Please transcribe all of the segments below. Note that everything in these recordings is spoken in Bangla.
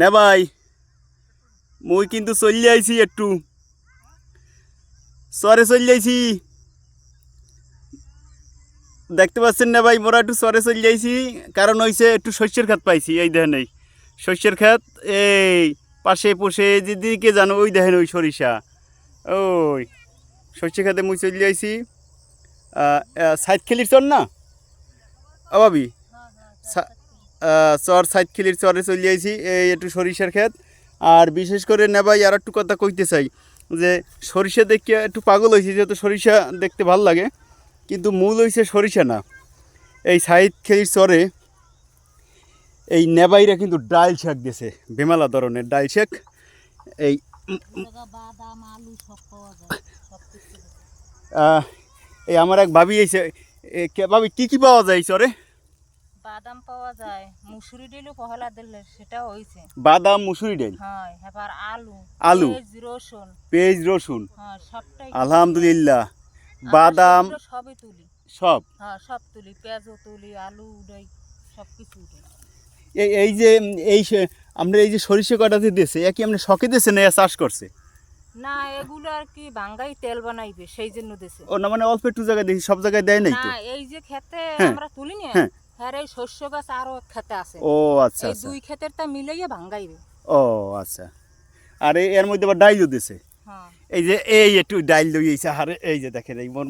না ভাই, মুই কিন্তু চলে আইছি একটু। সরে চলে আইছি। দেখতে পাচ্ছেন না ভাই, মোরা একটু সরে চলে যাইছি কারণ হইছে একটু শস্যের খাত পাইছি, এই দেখেন এই। শস্যের খাত এই পাশে পোষে যেদিকে জানো, ওই দেখেন ওই সরিষা। ওই শস্য খাতে মুই চলে যাইছি সাইড খেলির চর না? অবাবি চর, সাইড খিলির চরে চলে যাইছি এই একটু সরিষার ক্ষেত। আর বিশেষ করে নেবাই আর একটু কথা কইতে চাই, যে সরিষা দেখে একটু পাগল হয়েছি যেহেতু সরিষা দেখতে ভালো লাগে, কিন্তু মূল হয়েছে সরিষা না। এই সাইড খেলির চরে এই নেবাইরা কিন্তু ডাল শাক দিয়েছে, বেমালা ধরনের ডাল শাক। এই এই আমার এক ভাবি এসে ভাবি, কী কী পাওয়া যায় এই চরে? বাদাম পাওয়া যায় মুসুরি ডিলও পহলা দিলে সেটা হয়েছে বাদাম মুসুরি ডাল? হয় এবার আলু আলু। পেঁয়াজ, রসুন। পেঁয়াজ রসুন? হ্যাঁ সবটাই আলহামদুলিল্লাহ। আমরা বাদাম? সবই তুলি। সব? হ্যাঁ সব তুলি। পেঁয়াজও তুলি আলু উড়াই সব কিছু এই এই যে এই আপনার এই যে সরিষা কটাতে দিয়েছে একই আপনি শখে দিয়েছে না চাষ করছে? না এগুলো আর কি বাঙ্গাই তেল বানাইবে সেই জন্য দেশে ও না মানে অল্প একটু জায়গায় দেখি সব জায়গায় দেয় নাই তো? না এই যে খেতে হ্যাঁ, আমরা তুলি না হ্যাঁ এই শস্য গাছ আরও খেতে আছে। ও আচ্ছা এই আচ্ছা। দুই ক্ষেতের তা মিলাইয়া ভাঙ্গাইবে। ও আচ্ছা। আর এর মধ্যে আবার ডাইলও দিয়েছে হ্যাঁ। এই যে এই একটু ডাইল লইয়েছে আরে এই যে দেখেন এই মন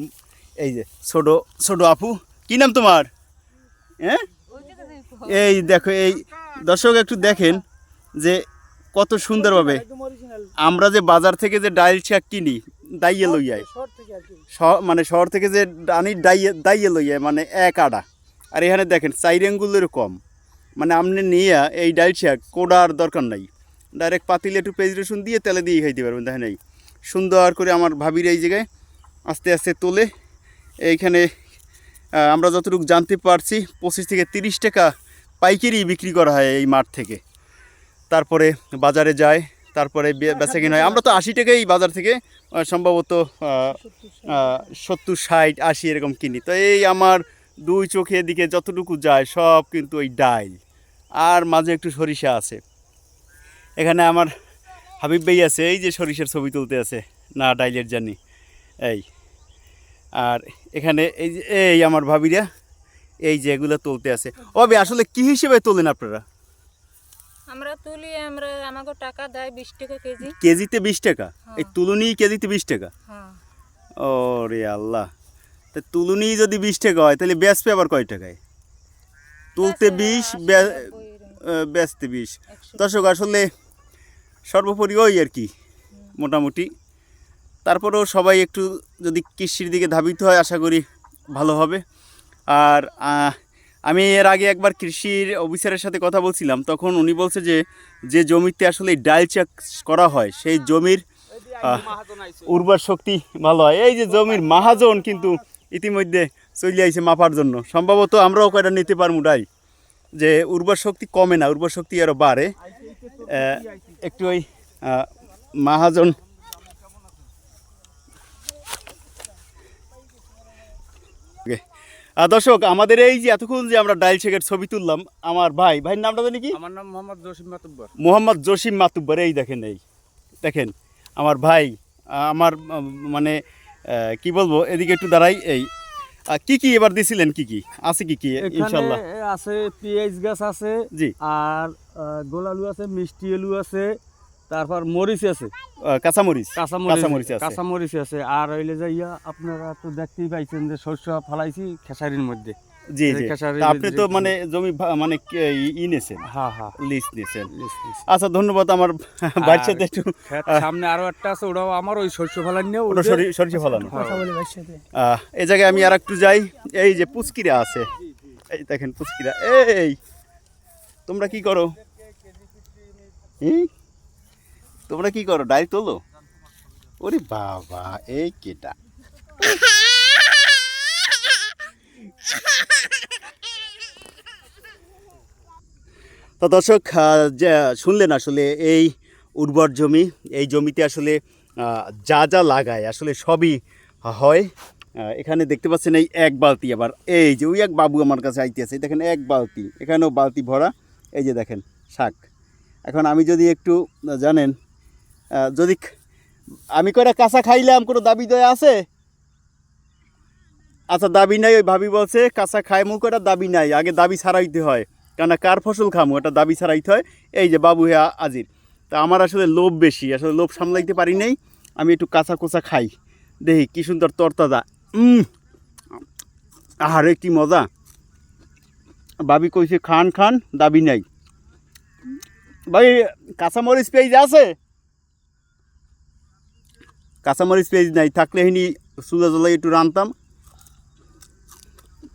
এই যে ছোট ছোট আপু। কি নাম তোমার? হ্যাঁ? এই দেখো এই দর্শক একটু দেখেন যে কত সুন্দরভাবে আমরা যে বাজার থেকে যে ডাইল শাক কিনি দাইয়ে লই যায় শ- মানে শহর থেকে যে আনি ডাইয়ে দাইয়ে লই যায় মানে এক আড়া। আর এখানে দেখেন চাইর আঙ্গুলের কম। মানে আপনি নিয়ে এই ডাইল শাক কোডার দরকার নাই। ডাইরেক্ট পাতিলে একটু পেঁয়াজ রসুন দিয়ে তেলে দিয়ে খাইতে পারবেন দেখেন এই। সুন্দর করে আমার ভাবির এই জায়গায় আস্তে আস্তে তোলে। এইখানে আমরা যতটুকু জানতে পারছি পঁচিশ থেকে তিরিশ টাকা পাইকারি বিক্রি করা হয় এই মাঠ থেকে। তারপরে বাজারে যায় তারপরে বে- বেচা কিনা হয় আমরা তো আশি টাকাই বাজার থেকে সম্ভবত সত্তর ষাট আশি এরকম কিনি। তো এই আমার দুই চোখের দিকে যতটুকু যায় সব কিন্তু ওই ডাইল। আর মাঝে একটু সরিষা আছে। এখানে আমার হাবিব ভাই আছে এই যে সরিষার ছবি তুলতে আছে না ডাইলের জানি। এই আর এখানে এই যে এই আমার ভাবিরা এই যে এগুলো তুলতে আছে। ওবে আসলে কি হিসেবে তোলেন আপনারা? আমরা তুলি আমরা আমাকে টাকা দেয় বিশ টাকা কেজি। কেজিতে বিশ টাকা? এই তুলনি কেজিতে বিশ টাকা? হ্যাঁ। ও রে আল্লাহ। তা তুলনি যদি বিশ টাকা হয় তাহলে বেচবে আবার কয় টাকায়? তুলতে বিশ বেচতে বিশ। দর্শক আসলে সর্বোপরি ওই আর কি মোটামুটি। তারপরেও সবাই একটু যদি কৃষির দিকে ধাবিত হয় আশা করি ভালো হবে। আর আমি এর আগে একবার কৃষির অফিসারের সাথে কথা বলছিলাম তখন উনি বলছে যে যে জমিতে আসলে ডাল চাষ করা হয় সেই জমির উর্বর শক্তি ভালো হয়। এই যে জমির মাহাজন কিন্তু ইতিমধ্যে চলে আইছে মাপার জন্য। সম্ভবত আমরাও কয়টা নিতে পারব ডাই? যে উর্বর শক্তি কমে না উর্বর শক্তি আরও বাড়ে। একটু ওই মাহাজন. দর্শক আমাদের এই যে এতক্ষণ যে আমরা ডাইল শেখের ছবি তুললাম আমার ভাই ভাইয়ের নামটা জানি কি? আমার নাম মোহাম্মদ জসিম মাতুব্বর। মোহাম্মদ জসিম মাতুব্বর এই দেখেন এই দেখেন। আমার ভাই আমার মানে কি বলব? এদিকে একটু দাঁড়াই এই কি কি এবার দিছিলেন কি কি? আছে কি কি ইনশাআল্লাহ? আছে পিয়াজ গাছ আছে জি। আর গোলালু আছে মিষ্টি আলু আছে তারপর মরিচ আছে। কাঁচা কাঁচামরিচ। কাঁচামরিচ কাঁচামরিচ আছে। কাঁচামরিচ আছে। আর হইলে যাইয়া আপনারা তো দেখতেই পাইছেন যে শস্য ফলাইছি খেসারির মধ্যে। জি জি। আপনি তো মানে জমি ভা- মানে ই- নিয়েছেন হ্যাঁ হ্যাঁ লিস্ট নিয়েছেন। আচ্ছা ধন্যবাদ আমার সাথে একটু সামনে আরও একটা আছে ওটাও আমার ওই শস্য ফলান নিয়ে ওটা সরি- সরিষা ফলানো। হ্যাঁ। আহ, এই জায়গায় আমি আর একটু যাই। এই যে পুচকিরা আছে। এই দেখেন পুচকিরা। এই তোমরা কি করো? তোমরা কি করো? ডাই তোলো? ওরে বাবা এই কেটা। তো দর্শক শুনলেন আসলে এই উর্বর জমি, এই জমিতে আসলে যা যা লাগায় আসলে সবই হয়। এখানে দেখতে পাচ্ছেন এই এক বালতি আবার। এই যে ওই এক বাবু আমার কাছে আইতে আছে দেখেন এক বালতি। এখানেও বালতি ভরা, এই যে দেখেন শাক। এখন আমি যদি একটু জানেন যদি আমি কয়টা কাঁচা খাইলাম, কোনো দাবি দয়া আছে? আচ্ছা দাবি নাই, ওই ভাবি বলছে, কাঁচা খাই মুখ ওটা দাবি নাই, আগে দাবি ছাড়াইতে হয়। কেন কার ফসল খামো? এটা দাবি ছাড়াইতে হয়। এই যে বাবু হ্যাঁ আজির। তা আমার আসলে লোভ বেশি, আসলে লোভ সামলাইতে পারি নাই। আমি একটু কাঁচা কোচা খাই। দেখি, কি সুন্দর তরতাজা। আহারে, কি মজা। বাবি কইছে, খান খান, দাবি নাই। ভাই, কাঁচামরিচ পেঁয়াজ আছে? কাঁচামরিচ পেঁয়াজ নাই, থাকলে হিনি চুলা জ্বলাই একটু রানতাম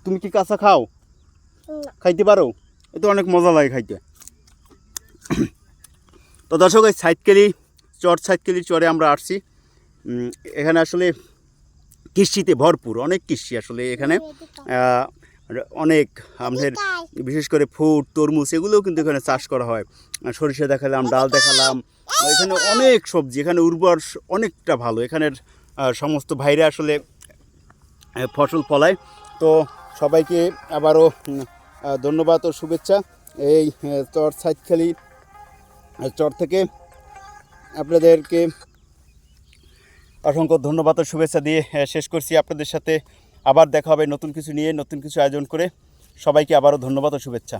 তুমি কি কাঁচা খাও? খাইতে পারো? এ তো অনেক মজা লাগে খাইতে। তো দর্শক এই সাইটকেলি চর সাইটকেলি চরে আমরা আসছি। এখানে আসলে কৃষিতে ভরপুর অনেক কৃষি আসলে এখানে। অনেক আমাদের বিশেষ করে ফুট তরমুজ এগুলোও কিন্তু এখানে চাষ করা হয়। সরিষা দেখালাম ডাল দেখালাম এখানে অনেক সবজি এখানে উর্বর অনেকটা ভালো। এখানের সমস্ত ভাইরা আসলে ফসল ফলায়। তো সবাইকে আবারও ধন্যবাদ ও শুভেচ্ছা। এই চর সাইদখালি চর থেকে আপনাদেরকে অসংখ্য ধন্যবাদ ও শুভেচ্ছা দিয়ে শেষ করছি আপনাদের সাথে। আবার দেখা হবে নতুন কিছু নিয়ে, নতুন কিছু আয়োজন করে। সবাইকে আবারও ধন্যবাদ ও শুভেচ্ছা।